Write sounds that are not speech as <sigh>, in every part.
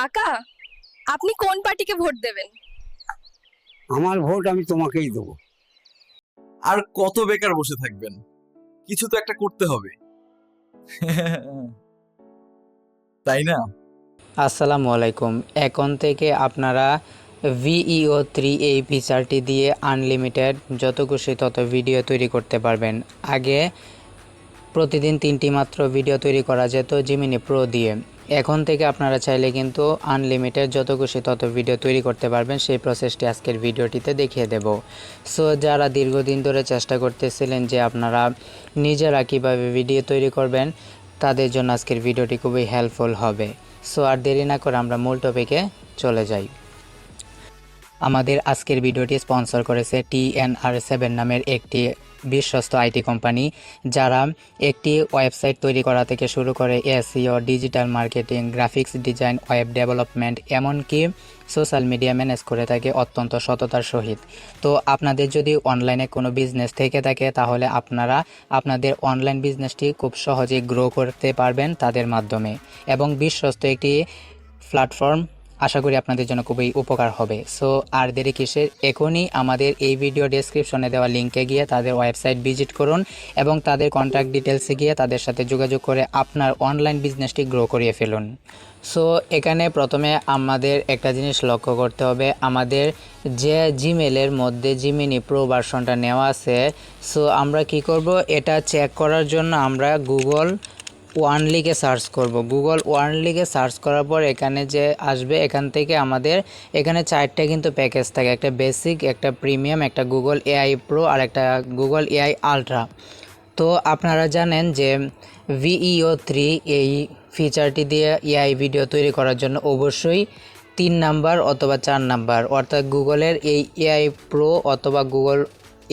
কাকা আপনি কোন পার্টিকে ভোট দেবেন? আমার ভোট আমি তোমাকেই দেবো। আর কত বেকার বসে থাকবেন? কিছু তো একটা করতে হবে। <laughs> তাই না? আসসালামু আলাইকুম। এখন থেকে আপনারা ভিইও থ্রি এই ফিচারটি দিয়ে আনলিমিটেড যত খুশি তত ভিডিও তৈরি করতে পারবেন। আগে প্রতিদিন তিনটি মাত্র ভিডিও তৈরি করা যেত জিমিনি প্রো দিয়ে। এখন থেকে আপনারা চাইলে কিন্তু আনলিমিটেড যত খুশি তত ভিডিও তৈরি করতে পারবেন, সেই প্রসেসটি আজকের ভিডিওটিতে দেখিয়ে দেব। সো যারা দীর্ঘদিন ধরে চেষ্টা করতেছিলেন যে আপনারা নিজেরা কীভাবে ভিডিও তৈরি করবেন, তাদের জন্য আজকের ভিডিওটি খুবই হেল্পফুল হবে। সো আর দেরি না করে আমরা মূল টপিকে চলে যাই। আমাদের আজকের ভিডিওটি স্পন্সর করেছে টিএনআর সেভেন নামের একটি বিশ্বস্ত আইটি কোম্পানি, যারা একটি ওয়েবসাইট তৈরি করা থেকে শুরু করে SEO, digital marketing, graphics design, web development, এমনকি সোশ্যাল মিডিয়া ম্যানেজ করে থাকে অত্যন্ত সততার সহিত। তো আপনাদের যদি অনলাইনে কোনো বিজনেস থেকে থাকে, তাহলে আপনারা আপনাদের অনলাইন বিজনেসটি খুব সহজেই গ্রো করতে পারবেন তাদের মাধ্যমে। এবং বিশ্বস্ত একটি প্ল্যাটফর্ম আশা করি আপনাদের জন্য খুবই উপকার হবে। সো আর দেরি কিসের? এখনই আমাদের এই ভিডিও ডেসক্রিপশনে দেওয়া লিঙ্কে গিয়ে তাদের ওয়েবসাইট ভিজিট করুন এবং তাদের কন্ট্যাক্ট ডিটেলসে গিয়ে তাদের সাথে যোগাযোগ করে আপনার অনলাইন বিজনেসটি গ্রো করিয়ে ফেলুন। সো এখানে প্রথমে আমাদের একটা জিনিস লক্ষ্য করতে হবে। আমাদের যে জিমেলের মধ্যে জিমিনি প্রো ভার্সনটা নেওয়া আছে সো আমরা কি করব? এটা চেক করার জন্য আমরা গুগল ওয়ান লিগে সার্চ করব। গুগল ওয়ান লিগে সার্চ করার পর এখানে যে আসবে, এখান থেকে আমাদের এখানে চারটে কিন্তু প্যাকেজ থাকে। একটা বেসিক একটা প্রিমিয়াম একটা গুগল এআই প্রো আর একটা গুগল এআই আলট্রা তো আপনারা জানেন যে ভিইও থ্রি এই ফিচারটি দিয়ে এআই ভিডিও তৈরি করার জন্য অবশ্যই তিন নাম্বার অথবা চার নাম্বার। অর্থাৎ গুগলের এই এআই প্রো অথবা গুগল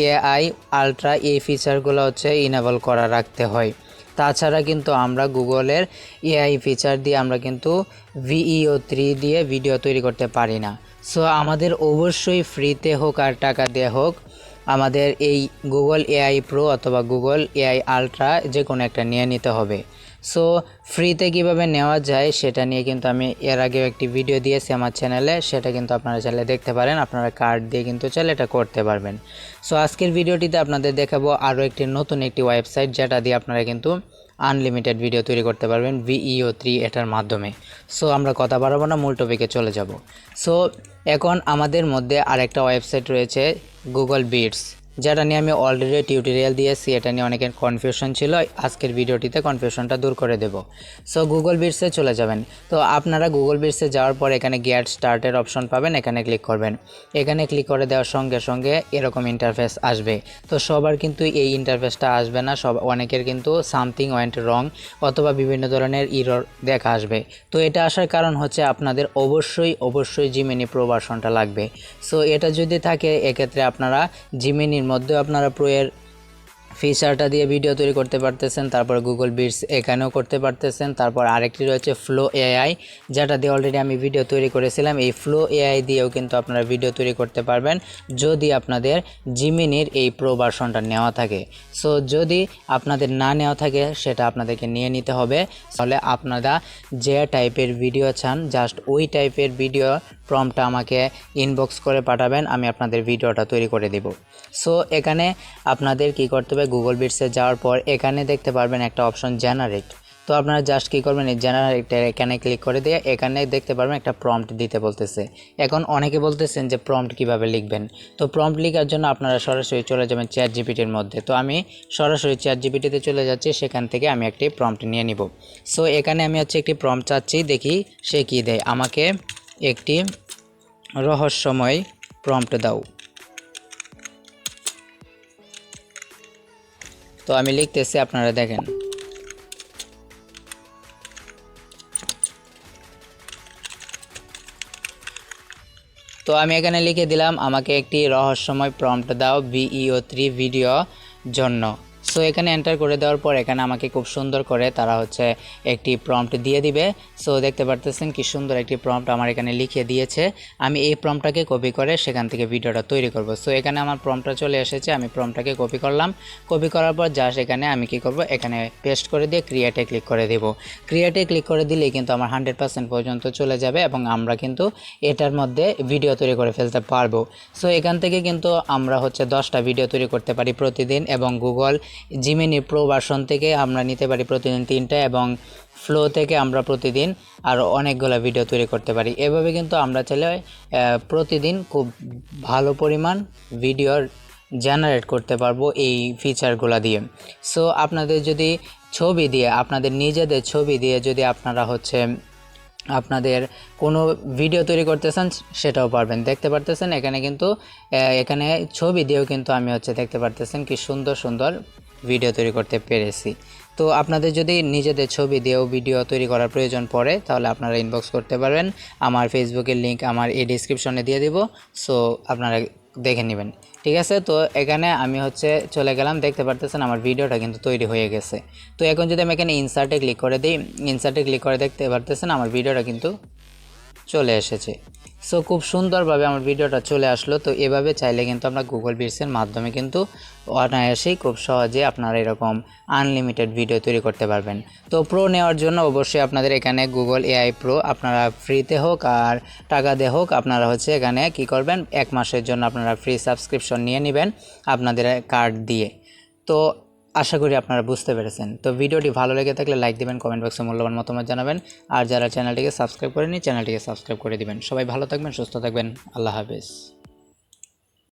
এআই আলট্রা এই ফিচারগুলো হচ্ছে ইনেবল করা, রাখতে হয়। তাছাড়া কিন্তু আমরা গুগলের এআই ফিচার দিয়ে আমরা কিন্তু ভিইও থ্রি দিয়ে ভিডিও তৈরি করতে পারি না। সো আমাদের অবশ্যই ফ্রিতে হোক আর টাকা দিয়ে হোক, আমাদের এই গুগল এআই প্রো অথবা গুগল এআই আলট্রা যে কোনো একটা নিয়ে নিতে হবে। সো ফ্রিতে কীভাবে নেওয়া যায় সেটা নিয়ে কিন্তু আমি এর আগেও একটি ভিডিও দিয়েছি আমার চ্যানেলে সেটা কিন্তু আপনারা চাইলে দেখতে পারেন। আপনারা কার্ড দিয়ে কিন্তু চাইলে এটা করতে পারবেন। সো আজকের ভিডিওটিতে আপনাদের দেখাবো আরও একটি নতুন একটি ওয়েবসাইট যেটা দিয়ে আপনারা কিন্তু আনলিমিটেড ভিডিও তৈরি করতে পারবেন ভিইও থ্রি এটার মাধ্যমে। সো আমরা কথা বাড়াবো না, মূল টপিকে চলে যাব। সো এখন আমাদের মধ্যে আরেকটা ওয়েবসাইট রয়েছে গুগল বিটস যেটা নিয়ে আমি অলরেডি টিউটোরিয়াল দিয়েছি, এটা নিয়ে অনেকের কনফিউশন ছিল, আজকের ভিডিওটিতে কনফিউশনটা দূর করে দেব। সো গুগল বিটসে চলে যাবেন। তো, আপনারা গুগল বিটসে যাওয়ার পর এখানে গেট স্টার্টের অপশন পাবেন, এখানে ক্লিক করবেন। এখানে ক্লিক করে দেওয়ার সঙ্গে সঙ্গে এরকম ইন্টারফেস আসবে। তো, সবার কিন্তু এই ইন্টারফেসটা আসবে না, সব, অনেকের কিন্তু সামথিং ওয়েন্ট রং অথবা বিভিন্ন ধরনের ইরর দেখা আসবে। তো, এটা আসার কারণ হচ্ছে আপনাদের অবশ্যই অবশ্যই জিমিনি প্রো ভার্সনটা লাগবে। সো এটা যদি থাকে, এক্ষেত্রে আপনারা জিমিনির মধ্যে আপনারা প্রো এর ফিচারটা দিয়ে ভিডিও তৈরি করতে পারতেছেন, তারপর গুগল বিটস এখানেও করতে পারতেছেন, তারপর আরেকটি রয়েছে ফ্লো এআই যেটা দিয়ে অলরেডি আমি ভিডিও তৈরি করেছিলাম। এই ফ্লো এআই দিয়েও কিন্তু আপনারা ভিডিও তৈরি করতে পারবেন, যদি আপনাদের জিমিনির এই প্রো ভার্সনটা নেওয়া থাকে। সো যদি আপনাদের না নেওয়া থাকে, সেটা আপনাদেরকে নিয়ে নিতে হবে। তাহলে আপনারা যে টাইপের ভিডিও চান জাস্ট ওই টাইপের ভিডিও প্রমটা আমাকে ইনবক্স করে পাঠাবেন, আমি আপনাদের ভিডিওটা তৈরি করে দিব। সো এখানে আপনাদের কি করতে হবে গুগল বিটসে যাওয়ার পর এখানে দেখতে পারবেন একটা অপশন জেনারেট তো আপনারা জাস্ট কী করবেন, এই জেনারেটর এখানে ক্লিক করে দিয়ে এখানে দেখতে পারবেন একটা প্রম্পট দিতে বলতেছে। এখন অনেকে বলতেছেন যে প্রম্পট কীভাবে লিখবেন? তো প্রম্পট লেখার জন্য আপনারা সরাসরি চলে যাবেন চ্যাট জিপিটির মধ্যে। তো আমি সরাসরি চ্যাট জিপিটিতে চলে যাচ্ছি, সেখান থেকে আমি একটি প্রম্পট নিয়ে নিব। সো এখানে আমি হচ্ছে একটি প্রম্পট চাচ্ছি, দেখি সে কী দেয়। আমাকে একটি রহস্যময় প্রম্পট দাও। তো আমি লিখতেছি, আপনারা দেখেন। তো আমি এখানে লিখে দিলাম, আমাকে একটি রহস্যময় প্রম্পট দাও বিইও থ্রি ভিডিও জন্য। সো এখানে এন্টার করে দেওয়ার পর এখানে আমাকে খুব সুন্দর করে তারা হচ্ছে একটি প্রম্পট দিয়ে দিবে। সো দেখতে পারতেছেন কি সুন্দর একটি প্রম্পট আমার এখানে লিখে দিয়েছে। আমি এই প্রম্পটটাকে কপি করে সেখান থেকে ভিডিওটা তৈরি করব। সো এখানে আমার প্রম্পটটা চলে এসেছে, আমি প্রম্পটটাকে কপি করলাম। কপি করার পর জাস্ট এখানে আমি কি করব, এখানে পেস্ট করে দিয়ে ক্রিয়েটে ক্লিক করে দেব। ক্রিয়েটে ক্লিক করে দিলেই কিন্তু আমার হান্ড্রেড পার্সেন্ট পর্যন্ত চলে যাবে এবং আমরা কিন্তু এটার মধ্যে ভিডিও তৈরি করে ফেলতে পারব। সো এখান থেকে কিন্তু আমরা হচ্ছে দশটা ভিডিও তৈরি করতে পারি প্রতিদিন এবং গুগল জিমিনি প্রো ভার্সন থেকে আমরা নিতে পারি প্রতিদিন তিনটা এবং ফ্লো থেকে আমরা প্রতিদিন আরও অনেকগুলো ভিডিও তৈরি করতে পারি। এভাবে কিন্তু আমরা চাইলে প্রতিদিন খুব ভালো পরিমাণ ভিডিও জেনারেট করতে পারব এই ফিচারগুলো দিয়ে। সো আপনাদের যদি ছবি দিয়ে, আপনাদের নিজেদের ছবি দিয়ে যদি আপনারা হচ্ছে, আপনাদের কোনো ভিডিও তৈরি করতেছেন সেটাও পারবেন। দেখতে পারতেছেন এখানে কিন্তু এখানে ছবি দিয়েও কিন্তু আমি হচ্ছে দেখতে পারতেছেন কি সুন্দর সুন্দর ভিডিও তৈরি করতে পেরেছি। তো আপনাদের যদি নিজেদের ছবি দিয়েও ভিডিও তৈরি করার প্রয়োজন পড়ে, তাহলে আপনারা ইনবক্স করতে পারবেন। আমার ফেসবুকের লিঙ্ক আমার এই ডিসক্রিপশনে দিয়ে দিব। সো আপনারা দেখে নেবেন। ঠিক আছে? তো এখানে আমি হচ্ছে চলে গেলাম। দেখতে পারতেছেন আমার ভিডিওটা কিন্তু তৈরি হয়ে গেছে। তো এখন যদি আমি এখানে ইনসার্টে ক্লিক করে দিই ইনসার্টে ক্লিক করে দেখতে পারতেছেন আমার ভিডিওটা কিন্তু চলে এসেছে। সো খুব সুন্দরভাবে আমার ভিডিওটা চলে আসলো। তো এভাবে চাইলে কিন্তু আমরা গুগল বিটসের মাধ্যমে কিন্তু অনায়াসেই খুব সহজে আপনারা এরকম আনলিমিটেড ভিডিও তৈরি করতে পারবেন। তো প্রো নেওয়ার জন্য অবশ্যই আপনাদের এখানে গুগল এআই প্রো আপনারা ফ্রিতে হোক আর টাকা দিয়ে হোক আপনারা হচ্ছে এখানে কি করবেন? এক মাসের জন্য আপনারা ফ্রি সাবস্ক্রিপশন নিয়ে নেবেন আপনাদের কার্ড দিয়ে। তো আশা করি আপনারা বুঝতে পেরেছেন। তো ভিডিওটি ভালো লেগে থাকলে লাইক দেবেন, কমেন্ট বক্সে মূল্যবান মতামত জানাবেন। আর যারা চ্যানেলটিকে সাবস্ক্রাইব করেনি চ্যানেলটিকে সাবস্ক্রাইব করে দিবেন। সবাই ভালো থাকবেন, সুস্থ থাকবেন। আল্লাহ হাফেজ।